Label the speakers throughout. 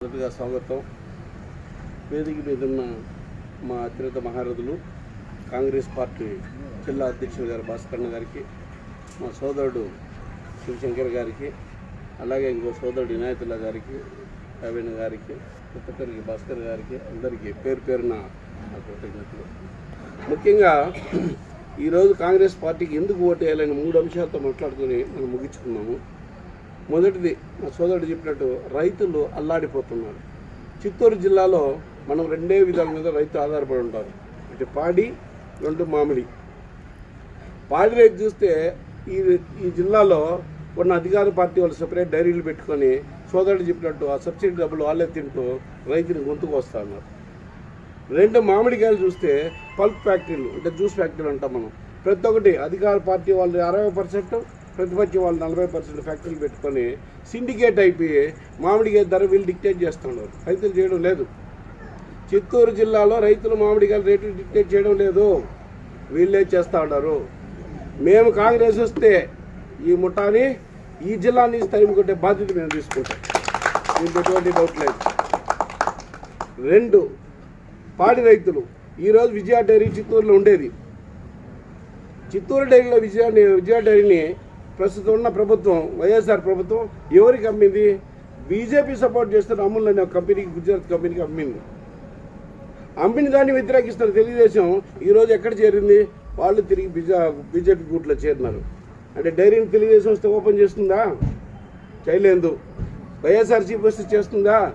Speaker 1: మొదటిగా స్వాగతం. వేదిక మీద ఉన్న మా అత్యంత మహారథులు కాంగ్రెస్ పార్టీ జిల్లా అధ్యక్షులు గారు భాస్కరణ గారికి మా సోదరుడు శివశంకర్ గారికి అలాగే ఇంకో సోదరుడు వినాయతుల్లా గారికి ప్రవీణ్ గారికి కొత్త భాస్కర్ గారికి అందరికీ పేరు పేరున కృతజ్ఞతలు ముఖ్యంగా ఈరోజు కాంగ్రెస్ పార్టీకి ఎందుకు ఓటు వేయాలని మూడు అంశాలతో మాట్లాడుకుని మనం ముగించుకున్నాము మొదటిది మా సోదరుడు చెప్పినట్టు రైతులు అల్లాడిపోతున్నారు. చిత్తూరు జిల్లాలో మనం రెండే విధాల మీద రైతు ఆధారపడి ఉంటారు. అంటే పాడి రెండు మామిడి. పాడి రైతు చూస్తే ఈ ఈ జిల్లాలో ఉన్న అధికార పార్టీ వాళ్ళు సపరేట్ డైరీలు పెట్టుకొని సోదరుడు చెప్పినట్టు ఆ సబ్సిడీ డబ్బులు వాళ్ళే తింటూ రైతుని గొంతుకు వస్తా ఉన్నారు రెండు మామిడికాయలు చూస్తే పల్ప్ ఫ్యాక్టరీలు అంటే జ్యూస్ ఫ్యాక్టరీలు అంటాం మనం. ప్రతి ఒక్కటి అధికార పార్టీ వాళ్ళు అరవై పర్సెంట్ ప్రతిపక్షం వాళ్ళు నలభై పర్సెంట్ ఫ్యాక్టరీలు పెట్టుకొని సిండికేట్ అయిపోయి మామిడికాయ ధర వీళ్ళు డిక్టేట్ చేస్తున్నారు. రైతులు చేయడం లేదు. చిత్తూరు జిల్లాలో రైతులు మామిడికాయల రేట్లు డిక్టేట్ చేయడం లేదు. వీళ్ళే చేస్తూ ఉన్నారు. మేము కాంగ్రెస్ వస్తే ఈ ముఠాని ఈ జిల్లా నుంచి తరిమికొట్టే బాధ్యత మేము తీసుకుంటాం. దీనికి ఎటువంటి డౌట్ లేదు. రెండు పాడి రైతులు. ఈరోజు విజయ డైరీ చిత్తూరులో ఉండేది. చిత్తూరు డైరీలో విజయ విజయ డైరీని ప్రస్తుతం ఉన్న ప్రభుత్వం వైఎస్ఆర్ ప్రభుత్వం ఎవరికి అమ్మింది? బీజేపీ సపోర్ట్ చేస్తున్న అమూల్ అనే ఒక కంపెనీకి గుజరాత్ కంపెనీకి అమ్మింది. అమ్మిన దాన్ని వ్యతిరేకిస్తున్న తెలుగుదేశం ఈరోజు ఎక్కడ చేరింది? వాళ్ళు తిరిగి బిజా బీజేపీ గూట్లో చేరినారు. అంటే డైరీని తెలుగుదేశం వస్తే ఓపెన్ చేస్తుందా? చేయలేదు. వైఎస్ఆర్సీపీ వస్తే చేస్తుందా?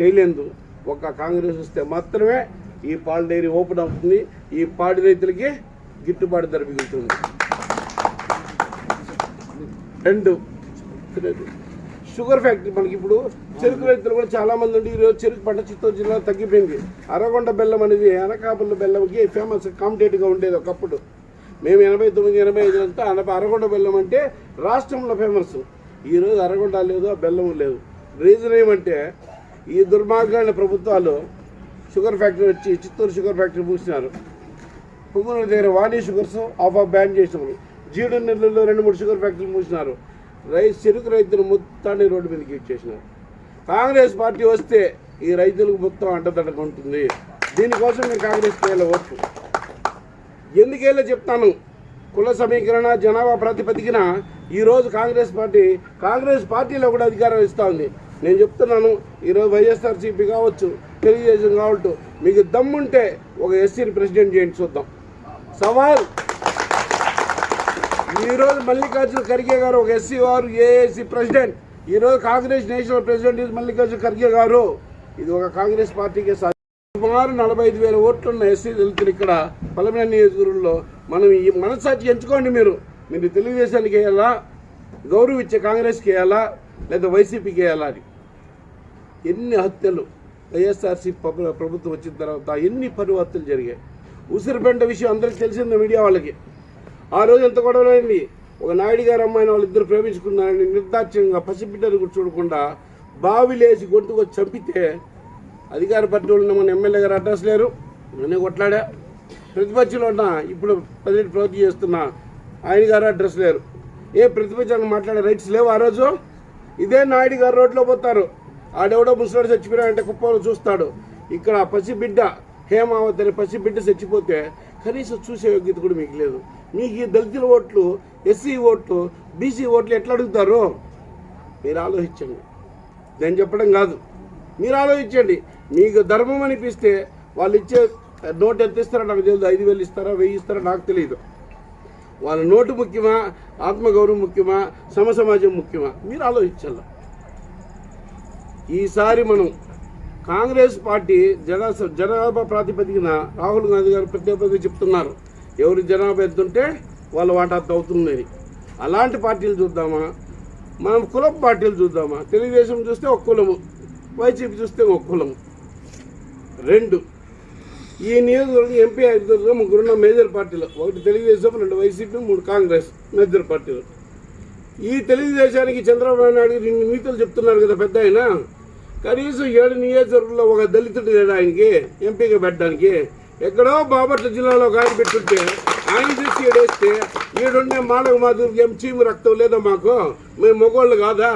Speaker 1: చేయలేదు. ఒక కాంగ్రెస్ వస్తే మాత్రమే ఈ పాల డైరీ ఓపెన్ అవుతుంది. ఈ పాడి రైతులకి గిట్టుబాటు ధర మిగులుతుంది. రెండు. షుగర్ ఫ్యాక్టరీ మనకి ఇప్పుడు చెరుకు రైతులు కూడా చాలా మంది ఉండి ఈరోజు చెరుకు పంట చిత్తూరు జిల్లాలో తగ్గిపోయింది. అరగొండ బెల్లం అనేది అనకాపల్లి బెల్లంకి ఫేమస్ కాంపిటేటివ్గా ఉండేది ఒకప్పుడు. మేము ఎనభై తొమ్మిది ఎనభై ఐదు అంతా అనభై అరగొండ బెల్లం అంటే రాష్ట్రంలో ఫేమస్ ఈరోజు అరగొండ లేదు ఆ బెల్లం లేదు. రీజన్ ఏమంటే ఈ దుర్మార్గమైన ప్రభుత్వాలు షుగర్ ఫ్యాక్టరీ వచ్చి చిత్తూరు షుగర్ ఫ్యాక్టరీ మూసినారు. పుంగునూరు దగ్గర Vani sugars off off ban చేసినారు. జీడు నెల్లూరులో రెండు మూడు షుగర్ ఫ్యాక్టరీలు మూసినారు. రైతు చెరుకు రైతులు మొత్తాన్ని రోడ్డు మీదకి ఇచ్చేసినారు కాంగ్రెస్ పార్టీ వస్తే ఈ రైతులకు మొత్తం అంటదడక ఉంటుంది. దీనికోసం నేను కాంగ్రెస్ వేయాలి ఓట్లు ఎందుకేళ్ళో చెప్తాను? కుల సమీకరణ జనాభా ప్రాతిపదికన ఈరోజు కాంగ్రెస్ పార్టీ కాంగ్రెస్ పార్టీలో కూడా అధికారం ఇస్తూ ఉంది. నేను చెప్తున్నాను ఈరోజు వైఎస్ఆర్సీపీ కావచ్చు తెలియజేసాం కాబట్టి మీకు దమ్ముంటే ఒక ఎస్సీని ప్రెసిడెంట్ చేయండి చూద్దాం. సవాల్. ఈరోజు మల్లికార్జున ఖర్గే గారు ఒక ఎస్సీ వారు ఏఎస్సీ ప్రెసిడెంట్. ఈరోజు కాంగ్రెస్ నేషనల్ ప్రెసిడెంట్ ఇది మల్లికార్జున ఖర్గే గారు. ఇది ఒక కాంగ్రెస్ పార్టీకే సుమారు నలభై ఐదు వేల ఓట్లున్న ఎస్సీ దళితులు ఇక్కడ పలమైన నియోజకవర్గంలో మనం ఈ మనసాక్షి ఎంచుకోండి మీరు. మీరు తెలుగుదేశానికి వేయాలా? గౌరవం ఇచ్చే కాంగ్రెస్కి వేయాలా? లేదా వైసీపీకి వేయాలా అని? ఎన్ని హత్యలు? వైఎస్ఆర్సీ ప్రభుత్వం వచ్చిన తర్వాత ఎన్ని పరివర్తనలు జరిగాయి? ఉసిరిపెంట విషయం అందరికీ తెలిసింది మీడియా వాళ్ళకి. ఆ రోజు ఎంత గొడవలైంది ఒక నాయుడు గారు అమ్మాయిని వాళ్ళిద్దరు ప్రేమించుకున్నారని నిర్దాక్ష్యంగా పసిబిడ్డలు కూడా చూడకుండా బావిలేసి గొంతుకు చంపితే అధికార పార్టీ వాళ్ళు మన ఎమ్మెల్యే గారు అడ్రస్ లేరు. నేనే కొట్లాడా. ప్రతిపక్షంలో ఉన్న ఇప్పుడు ప్రజెంట్ ప్రవృత్తి చేస్తున్న ఆయన గారు అడ్రస్ లేరు. ఏ ప్రతిపక్షాన్ని మాట్లాడే రైట్స్ లేవు ఆ రోజు? ఇదే నాయుడు గారు రోడ్లో పోతారు. ఆడెవడో ముసలాడు చచ్చిపోయాడంటే కుప్పలో చూస్తాడు. ఇక్కడ పసిబిడ్డ హేమావతి అనే పసిబిడ్డ చచ్చిపోతే కనీసం చూసే యోగ్యత కూడా మీకు లేదు. మీకు ఈ దళితుల ఓట్లు ఎస్సీ ఓట్లు బీసీ ఓట్లు ఎట్లా అడుగుతారు? మీరు ఆలోచించండి. నేను చెప్పడం కాదు. మీరు ఆలోచించండి. మీకు ధర్మం అనిపిస్తే వాళ్ళు ఇచ్చే నోటు ఎంత ఇస్తారో నాకు తెలియదు. ఐదు వేలు ఇస్తారా వెయ్యి ఇస్తారో నాకు తెలియదు. వాళ్ళ నోటు ముఖ్యమా ఆత్మగౌరవం ముఖ్యమా సమసమాజం ముఖ్యమా? మీరు ఆలోచించాలి? ఈసారి మనం కాంగ్రెస్ పార్టీ జన జనాభా ప్రాతిపదికన రాహుల్ గాంధీ గారు ప్రత్యేకంగా చెప్తున్నారు. ఎవరు జనాభా ఎత్తుంటే వాళ్ళ వాటా అవుతుందని. అలాంటి పార్టీలు చూద్దామా? మనం కులం పార్టీలు చూద్దామా? తెలుగుదేశం చూస్తే ఒక కులము వైసీపీ చూస్తే ఒక కులము. రెండు ఈ నియోజకవర్గం ఎంపీ అభ్యర్థులుగా ముగ్గురున్న మేజర్ పార్టీలు ఒకటి తెలుగుదేశం రెండు వైసీపీ మూడు కాంగ్రెస్ మేజర్ పార్టీలు. ఈ తెలుగుదేశానికి చంద్రబాబు నాయుడు రెండు నీతులు చెప్తున్నారు కదా పెద్ద ఆయన. కనీసం ఏడు నియోజకవర్గంలో ఒక దళితుడు లేడు ఆయనకి ఎంపీగా పెట్టడానికి. ఎక్కడో బాపట్ల జిల్లాలో ఒక ఆయన పెట్టుంటే ఆయన తెచ్చి ఏడేస్తే ఈడుండే మానవ మాధురికి ఏం చీము రక్తం లేదా మాకు మేము మొగోళ్ళు కాదా?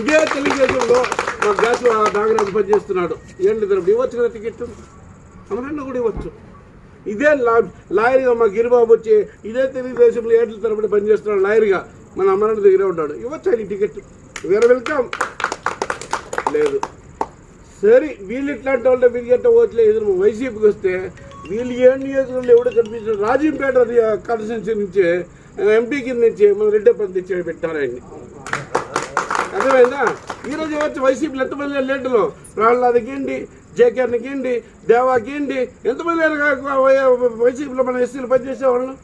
Speaker 1: ఇదే తెలుగుదేశంలో మా గ్యాస్ నాగరాజు పనిచేస్తున్నాడు. ఏంటి తరపు ఇవ్వచ్చు కదా టికెట్? అమరన్న కూడా ఇవ్వచ్చు. ఇదే లా లాయర్గా మా గిరిబాబు వచ్చి ఇదే తెలుగుదేశంలో ఏట్ల తరపున పనిచేస్తున్నాడు లాయర్గా. మన అమరన్న దగ్గరే ఉంటాడు. ఇవ్వచ్చు టికెట్? వేరే వెల్కమ్ లేదు. సరే వీళ్ళు ఇట్లాంటి వాళ్ళ వీళ్ళు గట్ట ఓట్లే ఎదురు? వైసీపీకి వస్తే వీళ్ళు ఏ నియోజకవర్గంలో ఎవడో కనిపించారు రాజీంపేట కాన్స్టిట్యున్సీ నుంచి ఎంపీ కింద నుంచి మన రెడ్డప్పని తెచ్చి పెట్టారు ఆయన్ని. అర్థమైందా? ఈరోజు వచ్చి వైసీపీలు ఎంతమంది లీడర్లు? ప్రహ్లాదకేంటి జేకేర్నికేంటి దేవాకేంటి? ఎంతమంది వైసీపీలో మన ఎస్సీలు పనిచేసేవాళ్ళు?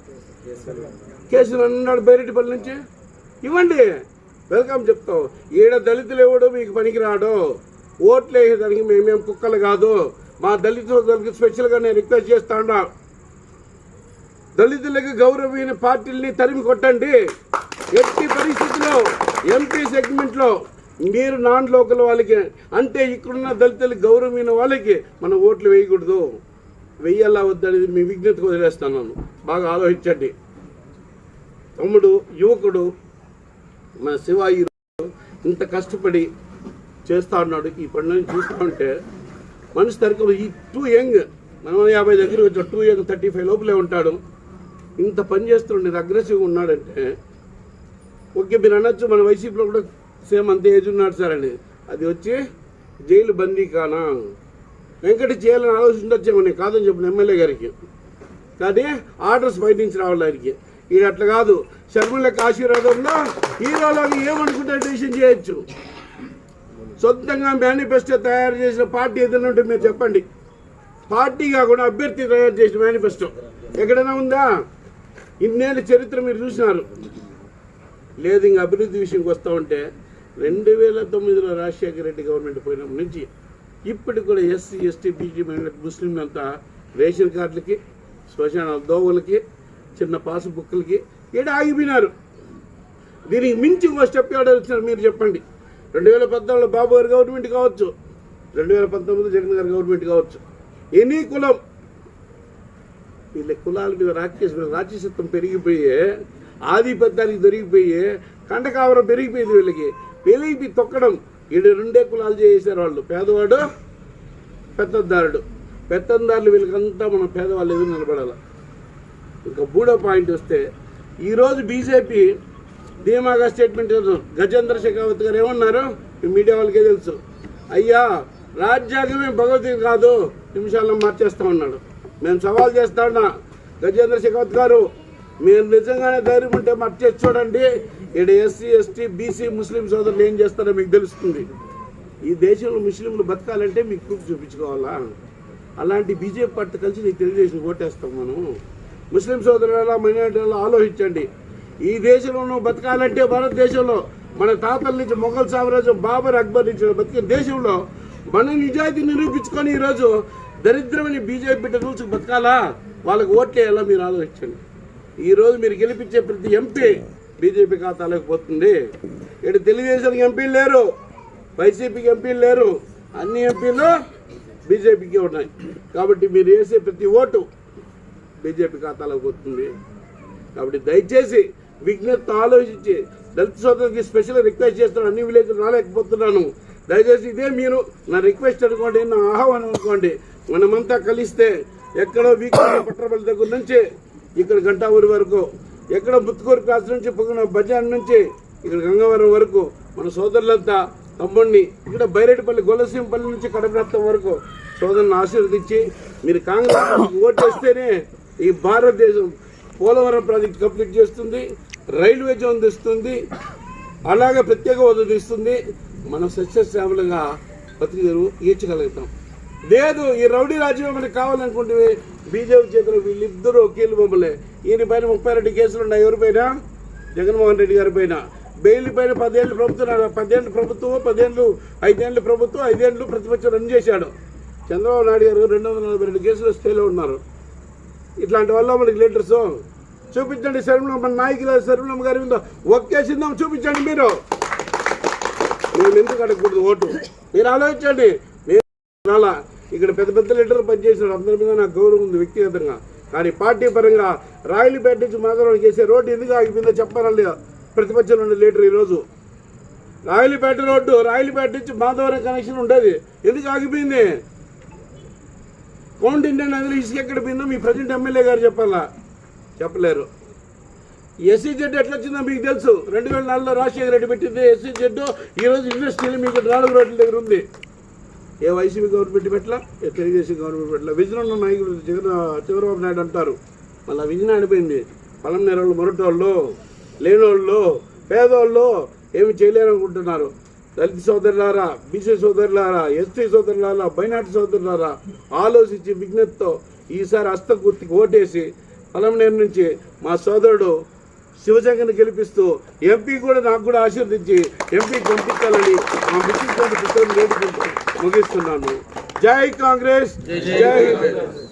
Speaker 1: కేసులు అన్నాడు బైరెడ్డిపల్లి నుంచి. ఇవ్వండి. వెల్కమ్ చెప్తాం. ఈడ దళితులు ఎవడు మీకు పనికిరాడు. ఓట్లు వేసేదానికి మేమేం కుక్కలు కాదు. మా దళిత సోదరులకి స్పెషల్గా నేను రిక్వెస్ట్ చేస్తాను దళితులకు గౌరవమైన పార్టీల్ని తరిమి కొట్టండి. ఎట్టి పరిస్థితుల్లో ఎంపీ సెగ్మెంట్లో మీరు నాన్ లోకల్ వాళ్ళకి అంటే ఇక్కడున్న దళితులకు గౌరవమైన వాళ్ళకి మనం ఓట్లు వేయకూడదు. వెయ్యాలా వద్దనేది మీ విజ్ఞతకు వదిలేస్తున్నాను బాగా ఆలోచించండి. తమ్ముడు యువకుడు మన శివ ఈరోజు ఇంత కష్టపడి చేస్తా ఉన్నాడు. ఈ పనులను చూస్తూ ఉంటే మనిషి తరగతి ఈ టూ యంగ్ మనం యాభై దగ్గర వచ్చి టూ యంగ్ థర్టీ ఫైవ్ లోపలే ఉంటాడు. ఇంత పని చేస్తుండే అగ్రెసివ్గా ఉన్నాడంటే ఓకే మీరు అనొచ్చు మన వైసీపీలో కూడా సేమ్ అంత ఏజ్ ఉన్నాడు సార్ అని. అది వచ్చి జైలు బందీ కానా? వెంకట చేయాలని ఆలోచించొచ్చేమో నేను కాదని చెప్పిన ఎమ్మెల్యే గారికి. కానీ ఆర్డర్స్ బయట నుంచి రావాలి ఆయనకి. ఇది అట్లా కాదు. శర్మలకు ఆశీర్వాదంలో హీరోలో ఏమనుకుంటే డిసిషన్ చేయొచ్చు. సొంతంగా మేనిఫెస్టో తయారు చేసిన పార్టీ ఏదైనా ఉంటే మీరు చెప్పండి. పార్టీ కాకుండా అభ్యర్థి తయారు చేసిన మేనిఫెస్టో ఎక్కడైనా ఉందా? ఇన్నేళ్ళ చరిత్ర మీరు చూసినారు. లేదు ఇంకా అభివృద్ధి విషయంకి వస్తూ ఉంటే రెండు వేల తొమ్మిదిలో రాజశేఖర రెడ్డి గవర్నమెంట్ పోయినప్పటి నుంచి ఇప్పటికి కూడా ఎస్సీ ఎస్టీ బీసీ మైనార్టీ ముస్లింలంతా రేషన్ కార్డులకి శ్మశాన దోవలకి చిన్న పాస్ బుక్లకి ఈడ ఆగిపోయినారు. దీనికి మించి ఇంకో స్టెప్ ఏడ వచ్చినారు మీరు చెప్పండి. రెండు వేల పద్నాలుగులో బాబు గారు గవర్నమెంట్ కావచ్చు. రెండు వేల పంతొమ్మిదిలో జగన్ గారి గవర్నమెంట్ కావచ్చు. ఎనీ కులం. వీళ్ళ కులాల మీద రాక్షస రాక్షసత్వం పెరిగిపోయి ఆధిపత్యానికి దొరికిపోయి కంటకావరం పెరిగిపోయింది వీళ్ళకి. పెరిగిపోయి తొక్కడం. వీళ్ళు రెండే కులాలు చేసేసారు వాళ్ళు. పేదవాడు పెత్తందారుడు. పెత్తందారులు వీళ్ళకంతా మనం పేదవాళ్ళు ఎదురు నిలబడాలి. ఇంకా మూడో పాయింట్ వస్తే ఈరోజు బీజేపీ ధీమాగా స్టేట్మెంట్ గజేంద్ర శేఖావత్ గారు ఏమన్నారు? మీడియా వాళ్ళకే తెలుసు. అయ్యా రాజ్యాంగమే భగవద్గీత కాదు. నిమిషాల్లో మార్చేస్తా ఉన్నాడు. మేము సవాల్ చేస్తా ఉన్నా. గజేంద్ర శేఖావత్ గారు మీరు నిజంగానే ధైర్యం ఉంటే మార్చేసి చూడండి. ఇక్కడ ఎస్సీ ఎస్టీ బీసీ ముస్లిం సోదరులు ఏం చేస్తారో మీకు తెలుస్తుంది. ఈ దేశంలో ముస్లింలు బతకాలంటే మీకు ప్రూఫ్ చూపించుకోవాలా? అలాంటి బీజేపీ పార్టీ కలిసి నీకు తెలియజేసి ఓటేస్తాం మనం. ముస్లిం సోదరుల మైనార్టీలలో ఆలోచించండి. ఈ దేశంలో నువ్వు బతకాలంటే భారతదేశంలో మన తాతల నుంచి మొఘల్ సామ్రాజ్యం బాబర్ అక్బర్ నుంచి బతికిన దేశంలో మన నిజాయితీ నిరూపించుకొని ఈరోజు దరిద్రమని బీజేపీ బిడ్డ రూల్స్ బతకాలా? వాళ్ళకి ఓట్లేయాలా మీరు ఆలోచించండి? ఈరోజు మీరు గెలిపించే ప్రతి ఎంపీ బీజేపీ ఖాతాలోకి పోతుంది. ఇక్కడ తెలుగుదేశానికి ఎంపీలు లేరు వైసీపీకి ఎంపీలు లేరు అన్ని ఎంపీలు బీజేపీకి ఉన్నాయి. కాబట్టి మీరు వేసే ప్రతి ఓటు బీజేపీ ఖాతాలోకి వస్తుంది. కాబట్టి దయచేసి విజ్ఞతతో ఆలోచించి దళిత సోదరులకి స్పెషల్ రిక్వెస్ట్ చేస్తున్నాను. అన్ని విలేజ్లు రాలేకపోతున్నాను. దయచేసి ఇదే మీరు నా రిక్వెస్ట్ అనుకోండి నా ఆహ్వానం అనుకోండి. మనమంతా కలిస్తే ఎక్కడో వీకెండ్ పట్టరపల్లి దగ్గర నుంచి ఇక్కడ గంటావూరి వరకు ఎక్కడ ముత్తుకూరు క్లాస్ నుంచి పొగిన బజార్ నుంచి ఇక్కడ గంగవరం వరకు మన సోదరులంతా తమ్ముడిని ఇక్కడ బైరెడ్డిపల్లి గొల్లసింపల్లి నుంచి కడపరత్నం వరకు సోదరుని ఆశీర్వదించి మీరు కాంగ్రెస్ పార్టీకి ఓటేస్తేనే ఈ భారతదేశం పోలవరం ప్రాజెక్ట్ కంప్లీట్ చేస్తుంది రైల్వే జోన్ తెస్తుంది అలాగే ప్రత్యేక హోదా తీస్తుంది. మనం సస్యశ్యామలంగా బతికి ఈడ్చగలుగుతాం. లేదు ఈ రౌడీ రాజ్యం మనకి కావాలనుకుంటే బీజేపీ చేతిలో వీళ్ళిద్దరూ కీలు బొమ్మలే. ఈయన పైన ముప్పై రెండు కేసులు ఉన్నాయి. ఎవరిపైన జగన్మోహన్ రెడ్డి గారి పైన. బెయిల్ పైన పదేళ్ళు ప్రభుత్వం పదేళ్ళు ప్రభుత్వం పదేళ్ళు ఐదేళ్ళు ప్రభుత్వం ఐదేళ్ళు ప్రతిపక్షం రన్ చేశాడు. చంద్రబాబు నాయుడు గారు రెండు వందల నలభై రెండు కేసులు స్టేలో ఉన్నారు. ఇట్లాంటి వల్ల మనకి లీడర్స్ చూపించండి శర్మల మన నాయకుల శర్మలమ్మ గారి మీద ఒక్కేసిందాం చూపించండి మీరు. మేము ఎందుకు అడగకూడదు ఓటు? మీరు ఆలోచించండి. మీరు అలా ఇక్కడ పెద్ద పెద్ద లీడర్లు పనిచేసిన అందరి మీద నాకు గౌరవం ఉంది వ్యక్తిగతంగా. కానీ పార్టీ పరంగా రాయలపేట నుంచి మాధవరం చేసే రోడ్డు ఎందుకు ఆగిపోయిందో చెప్పాలండి ప్రతిపక్షంలో ఉండే లీడర్ ఈరోజు. రాయలపేట రోడ్డు రాయలపేట నుంచి మాధవరం కనెక్షన్ ఉండేది. ఎందుకు ఆగిపోయింది? కౌంట్ ఇండియా నదిలో ఇసుక ఎక్కడ పోయిందో మీ ప్రజెంట్ ఎమ్మెల్యే గారు చెప్పాలా? చెప్పలేరు. ఎస్సీ జెడ్ ఎట్లా వచ్చిందో మీకు తెలుసు. రెండు వేల నాలుగులో రాజశేఖర రెడ్డి పెట్టింది ఎస్సీ జెడ్ ఈరోజు ఇండస్ట్రీలు మీకు నాలుగు రోడ్ల దగ్గర ఉంది. ఏ వైసీపీ గవర్నమెంట్ పెట్టలా ఏ తెలుగుదేశం గవర్నమెంట్ పెట్టలా. విజయనగరం ఉన్న నాయకులు జగన్ చంద్రబాబు నాయుడు అంటారు. మళ్ళీ విజయనగరం అడిపోయింది పొలం నేరోళ్ళు మొరటోళ్ళు లేనోళ్ళు పేదోళ్ళు ఏమి చేయలేరనుకుంటున్నారు. దళిత సోదరులారా బీసీ సోదరులారా ఎస్టీ సోదరులారా బైనాటి సోదరులారా ఆలోచించి విజ్ఞతతో ఈసారి హస్త గుర్తికి ఓటేసి పలంనేరు నుంచి మా సోదరుడు శివశంకర్ని గెలిపిస్తూ ఎంపీ కూడా నాకు కూడా ఆశీర్వదించి ఎంపీ పంపించాలని మా మిషన్ పుస్తకం ముగిస్తున్నాను. జై కాంగ్రెస్! జై హింద్